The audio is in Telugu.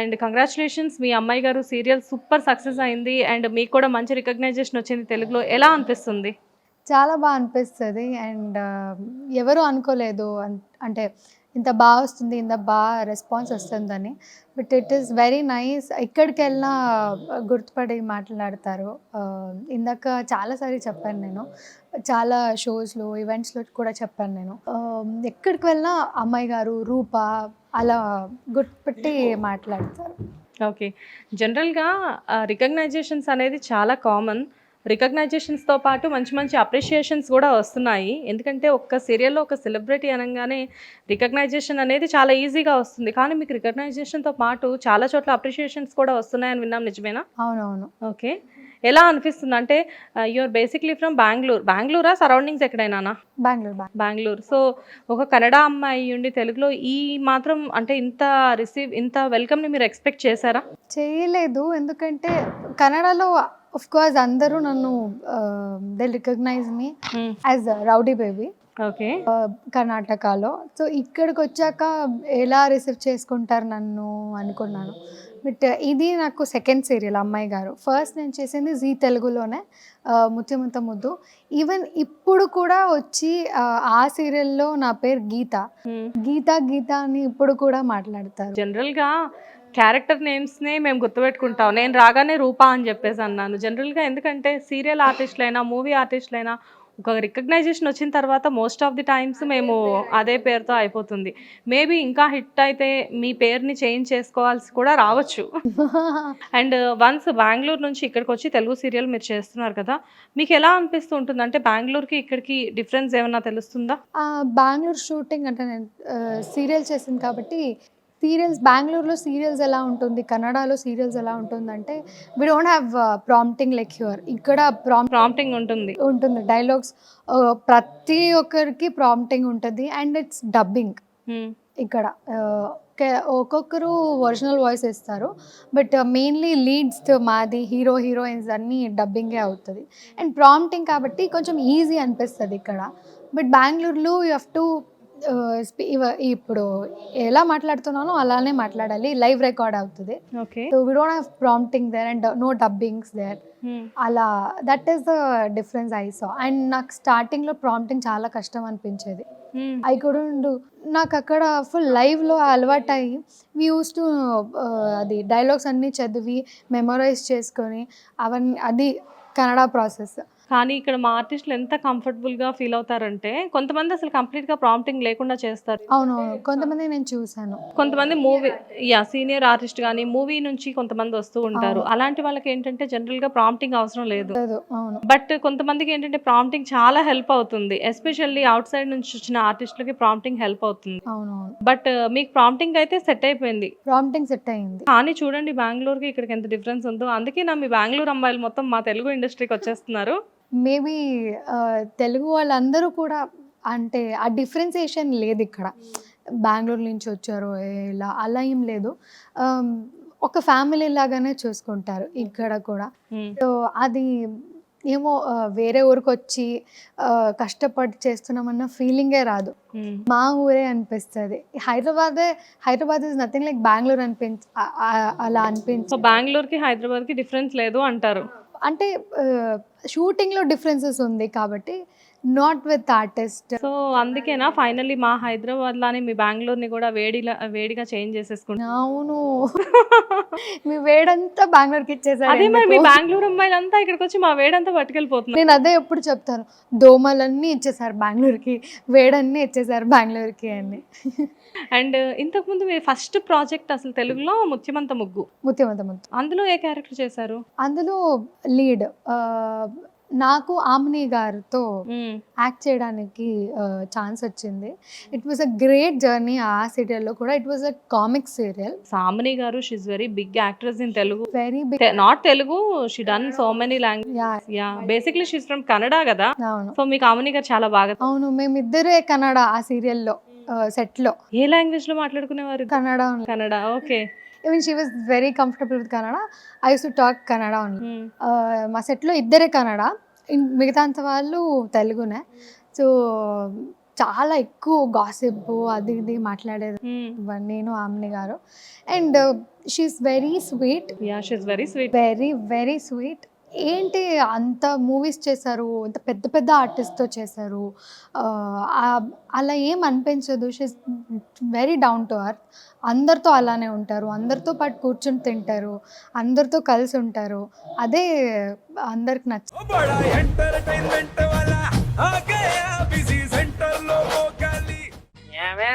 అండ్ కంగ్రాచులేషన్స్ మీ అమ్మాయి గారు సీరియల్ సూపర్ సక్సెస్ అయింది అండ్ మీకు కూడా మంచి రికగ్నైజేషన్ వచ్చింది తెలుగులో. ఎలా అనిపిస్తుంది? చాలా బాగా అనిపిస్తుంది. అండ్ ఎవరు అనుకోలేదు అంటే ఇంత బాగా వస్తుంది ఇంత బాగా రెస్పాన్స్ వస్తుందని. But it is very nice ఎక్కడికి వెళ్ళినా గుర్తుపడి మాట్లాడతారు. ఇందాక చాలాసారి చెప్పాను నేను. చాలా షోస్లో ఈవెంట్స్లో కూడా చెప్పాను నేను. ఎక్కడికి వెళ్ళినా అమ్మాయి గారు రూప అలా గుర్తుపెట్టి మాట్లాడతారు. ఓకే. జనరల్గా రికగ్నైజేషన్స్ అనేది చాలా కామన్. రికగ్నైజేషన్స్తో పాటు మంచి మంచి అప్రిషియేషన్స్ కూడా వస్తున్నాయి. ఎందుకంటే ఒక్క సీరియల్లో ఒక సెలబ్రిటీ అనగానే రికగ్నైజేషన్ అనేది చాలా ఈజీగా వస్తుంది. కానీ మీకు రికగ్నైజేషన్తో పాటు చాలా చోట్ల అప్రిషియేషన్స్ కూడా వస్తున్నాయని విన్నాం నిజమేనా? అవునవును. ఓకే. ఎలా అనిపిస్తుంది? అంటే యూఆర్ బేసిక్లీ ఫ్రమ్ బెంగళూరు బెంగళూరా సరౌండింగ్స్ ఎక్కడైనా బెంగళూరు బెంగళూరు బెంగళూరు సో ఒక కన్నడ అమ్మాయి ఉండి తెలుగులో ఈ మాత్రం అంటే ఇంత రిసీవ్ ఇంత వెల్కమ్ని మీరు ఎక్స్పెక్ట్ చేశారా? చేయలేదు. ఎందుకంటే కన్నడలో ఆఫ్ కోర్స్ అందరూ నన్ను they recognise me as rowdy baby okay. కర్ణాటకలో. సో ఇక్కడికి వచ్చాక ఎలా రిసీవ్ చేసుకుంటారు నన్ను అనుకున్నాను. బట్ ఇది నాకు సెకండ్ సీరియల్ అమ్మాయి గారు. ఫస్ట్ నేను చేసింది జీ తెలుగులోనే ఆ, ముత్యమంత ముద్దు. ఈవెన్ ఇప్పుడు కూడా వచ్చి ఆ, ఆ సీరియల్లో నా పేరు గీత. గీత గీత అని ఇప్పుడు కూడా మాట్లాడతారు. జనరల్గా క్యారెక్టర్ నేమ్స్నే మేము గుర్తుపెట్టుకుంటాం. నేను రాగానే రూపా అని చెప్పేసి అన్నాను. జనరల్గా ఎందుకంటే సీరియల్ ఆర్టిస్టులైనా మూవీ ఆర్టిస్టులైనా ఒక రికగ్నైజేషన్ వచ్చిన తర్వాత మోస్ట్ ఆఫ్ ది టైమ్స్ మేము అదే పేరుతో అయిపోతుంది. మేబీ ఇంకా హిట్ అయితే మీ పేరుని చేంజ్ చేసుకోవాల్సి కూడా రావచ్చు. అండ్ వన్స్ బెంగళూరు నుంచి ఇక్కడికి వచ్చి తెలుగు సీరియల్ మీరు చేస్తున్నారు కదా మీకు ఎలా అనిపిస్తూ ఉంటుంది అంటే బెంగళూరుకి ఇక్కడికి డిఫరెన్స్ ఏమన్నా తెలుస్తుందా? బెంగళూరు షూటింగ్ అంటే నేను సీరియల్ చేసింది కాబట్టి సీరియల్స్ బెంగళూరులో సీరియల్స్ ఎలా ఉంటుంది కన్నడలో సీరియల్స్ ఎలా ఉంటుందంటే we don't have prompting like here ఇక్కడ ప్రాంప్ట్ ప్రాంప్టింగ్ ఉంటుంది. ఉంటుంది. డైలాగ్స్ ప్రతి ఒక్కరికి ప్రాంప్టింగ్ ఉంటుంది అండ్ ఇట్స్ డబ్బింగ్. ఇక్కడ కే- ఒక్కొక్కరు ఒరిజినల్ వాయిస్ ఇస్తారు బట్ మెయిన్లీ లీడ్స్ మాది హీరో హీరోయిన్స్ అన్నీ డబ్బింగే అవుతుంది. అండ్ ప్రాంప్టింగ్ కాబట్టి కొంచెం ఈజీ అనిపిస్తుంది ఇక్కడ. బట్ బెంగళూరులో యూ హ్యావ్ టు ఇప్పుడు ఎలా మాట్లాడుతున్నానో అలానే మాట్లాడాలి. లైవ్ రికార్డ్ అవుతుంది. Okay so we don't have prompting there and no dubbings there Hmm. అలా that is the difference I so and నాకు స్టార్టింగ్లో ప్రాంప్టింగ్ చాలా కష్టం అనిపించేది. Hmm. ఐ కుడెంట్ నాకు అక్కడ ఫుల్ లైవ్లో అలవాటు అయ్యి వీ యూస్ టు అది డైలాగ్స్ అన్నీ చదివి మెమొరైజ్ చేసుకొని అవన్నీ అది కన్నడ ప్రాసెస్ కానీ ఇక్కడ మా ఆర్టిస్టులు ఎంత కంఫర్టబుల్గా ఫీల్ అవుతారంటే కొంతమంది అసలు కంప్లీట్గా ప్రాంప్టింగ్ లేకుండా చేస్తారు. అవును కొంతమంది నేను చూశాను. కొంతమంది మూవీ యా సీనియర్ ఆర్టిస్ట్ కానీ మూవీ నుంచి కొంతమంది వస్తూ ఉంటారు. అలాంటి వాళ్ళకి ఏంటంటే జనరల్గా ప్రాంప్టింగ్ అవసరం లేదు. బట్ కొంతమందికి ఏంటంటే ప్రాంప్టింగ్ చాలా హెల్ప్ అవుతుంది. ఎస్పెషల్లీ అవుట్ సైడ్ నుంచి వచ్చిన ఆర్టిస్టులకి ప్రాంప్టింగ్ హెల్ప్ అవుతుంది. బట్ మీకు ప్రాంప్టింగ్ అయితే సెట్ అయిపోయింది. ప్రాంప్టింగ్ సెట్ అయింది. కానీ చూడండి బెంగళూరుకి ఇక్కడికి ఎంత డిఫరెన్స్ ఉందో. అందుకే నా మీ బెంగళూరు అమ్మాయిలు మొత్తం మా తెలుగు ఇండస్ట్రీకి వచ్చేస్తున్నారు. మేబీ తెలుగు వాళ్ళందరూ కూడా అంటే ఆ డిఫరెన్సియేషన్ లేదు ఇక్కడ. బెంగళూరు నుంచి వచ్చారు ఇలా అలా ఏం లేదు. ఒక ఫ్యామిలీ లాగానే చూసుకుంటారు ఇక్కడ కూడా. సో అది ఏమో వేరే ఊరికి వచ్చి కష్టపడి చేస్తున్నామన్న ఫీలింగే రాదు. మా ఊరే అనిపిస్తుంది. హైదరాబాదే Hyderabad is nothing like Bengaluru అనిపించ అలా అనిపించ బెంగళూరుకి హైదరాబాద్కి డిఫరెన్స్ లేదు అంటారు. అంటే షూటింగ్లో డిఫరెన్సెస్ ఉంది కాబట్టి నాట్ విత్ ఆర్టిస్ట్. సో అందుకేనా? ఫైనల్లీ మా హైదరాబాద్ లానే మీ బెంగళూరుని కూడా వేడిలా వేడిగా చేంజ్ చేసేసుకుంటాం అవును. మీ వేడంతా బెంగళూరుకి ఇచ్చేసారు అదే మరి మీ? బెంగళూరు అమ్మాయిలంతా ఇక్కడికి వచ్చి మా వేడంతా పట్టుకెళ్ళిపోతున్నారు. నేను అదే ఎప్పుడు చెప్తాను దోమలన్నీ ఇచ్చేసారు బెంగళూరుకి వేడన్నీ ఇచ్చేసారు బెంగళూరుకి అని. అండ్ ఇంతకుముందు మీ ఫస్ట్ ప్రాజెక్ట్ అసలు తెలుగులో ముత్యమంత ముగ్గు. ముత్యమంత ముత్తు అందులో ఏ క్యారెక్టర్ చేశారు? అందులో లీడ్ నాకు ఆమ్ని గారితో. యాక్ట్ చేయడానికి ఛాన్స్ వచ్చింది. It was a great journey ఆ సీరియల్లో కూడా. It was a comic serial Samini గారు she's very big actress in Telugu very big not Telugu she done so many language yeah basically she's from Kannada కదా. అవును. సో మీకు అమని గారు చాలా బాగా అవును మేమిద్దరే కన్నడ ఆ సీరియల్లో సెట్లో ఏ లాంగ్వేజ్లో మాట్లాడుకునేవారు? Kannada Kannada okay even she was very comfortable with Kannada I to talk Kannada only మా సెట్లో ఇద్దరే కన్నడ మిగతా అంత వాళ్ళు తెలుగునే. సో చాలా ఎక్కువ గాసిప్ అది ఇది మాట్లాడేది Hmm. నేను ఆమెని గారు. And she's very sweet very sweet very very sweet ఏంటి అంత మూవీస్ చేశారు? అంత పెద్ద పెద్ద ఆర్టిస్ట్తో చేశారు. అలా ఏం అనిపించదు. She's very down to earth అందరితో అలానే ఉంటారు. అందరితో పాటు కూర్చొని తింటారు. అందరితో కలిసి ఉంటారు. అదే అందరికి నచ్చ